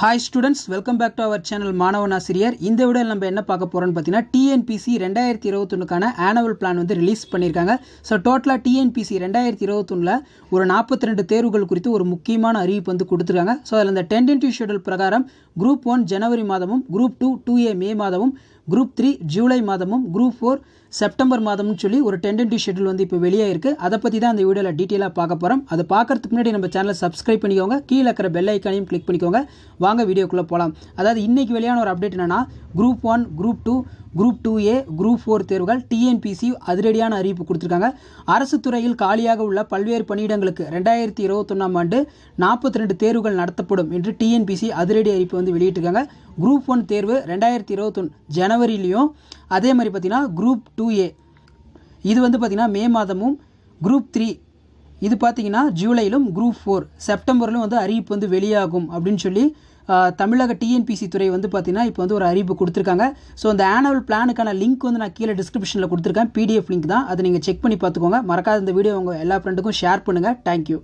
Hi students welcome back to our channel மாணவன் ஆசிரியர் இந்த விட நம்ம என்ன பார்க்க போகிறோம்னு பார்த்தீங்கன்னா டிஎன்பிசி ரெண்டாயிரத்தி இருபத்தொன்னுக்கான ஆனுவல் பிளான் வந்து ரிலீஸ் பண்ணியிருக்காங்க. ஸோ டோட்டலாக டிஎன்பிசி ரெண்டாயிரத்தி இருபத்தொன்னில் ஒரு நாற்பத்தி ரெண்டு தேர்வுகள் குறித்து ஒரு முக்கியமான அறிவிப்பு வந்து கொடுத்துருக்காங்க. ஸோ அதில் இந்த டென்டென்டிவ் ஷெடியூல் பிரகாரம் குரூப் ஒன் ஜனவரி மாதமும் குரூப் டூ டூ ஏ மே மாதமும் குரூப் த்ரீ ஜூலை மாதமும் குரூப் ஃபோர் செப்டம்பர் மாதம்னு சொல்லி ஒரு டென்டென்டி ஷெட்யூல் வந்து இப்போ வெளியே இருக்குது அதை பற்றி தான் அந்த வீடியோவில் டீட்டெயிலாக பார்க்க போகிறோம் அதை பார்க்கறதுக்கு முன்னாடி நம்ம சேனலை சப்ஸ்கிரைப் பண்ணிக்கோங்க. கீழே இருக்கிற பெல் ஐக்கானையும் கிளிக் பண்ணிக்கோங்க. வாங்க வீடியோக்குள்ளே போகலாம் அதாவது இன்றைக்கி வெளியான ஒரு அப்டேட் என்னென்னா group one group two group two A group four தேர்வுகள் டிஎன்பிசி அதிரடியான அறிவிப்பு கொடுத்துருக்காங்க. அரசு துறையில் காலியாக உள்ள பல்வேறு பணியிடங்களுக்கு ரெண்டாயிரத்தி இருபத்தொன்னாம் ஆண்டு நாற்பத்தி ரெண்டு தேர்வுகள் நடத்தப்படும் என்று டிஎன்பிசி அதிரடி அறிவிப்பு வந்து வெளியிட்டிருக்காங்க. குரூப் ஒன் தேர்வு ரெண்டாயிரத்தி இருபத்தொன்று ஜனவரிலையும் அதே மாதிரி பார்த்தீங்கன்னா குரூப் டூ ஏ இது வந்து பார்த்திங்கன்னா மே மாதமும் குரூப் த்ரீ இது பார்த்தீங்கன்னா ஜூலையிலும் குரூப் ஃபோர் செப்டம்பர்லும் வந்து அறிவிப்பு வந்து வெளியாகும் அப்படின்னு சொல்லி தமிழக டிஎன்பிசி துறை வந்து பார்த்தீங்கன்னா இப்போ வந்து ஒரு அறிவிப்பு கொடுத்துருக்காங்க. ஸோ அந்த ஆனுவல் பிளானுக்கான லிங்க் வந்து நான் கீழே டிஸ்கிரிப்ஷனில் கொடுத்துருக்கேன். பிடிஎஃப் லிங்க் தான். அதை நீங்கள் செக் பண்ணி பார்த்துக்கோங்க. மறக்காத இந்த வீடியோ உங்கள் எல்லா ஃப்ரெண்டுக்கும் ஷேர் பண்ணுங்கள் தேங்க்யூ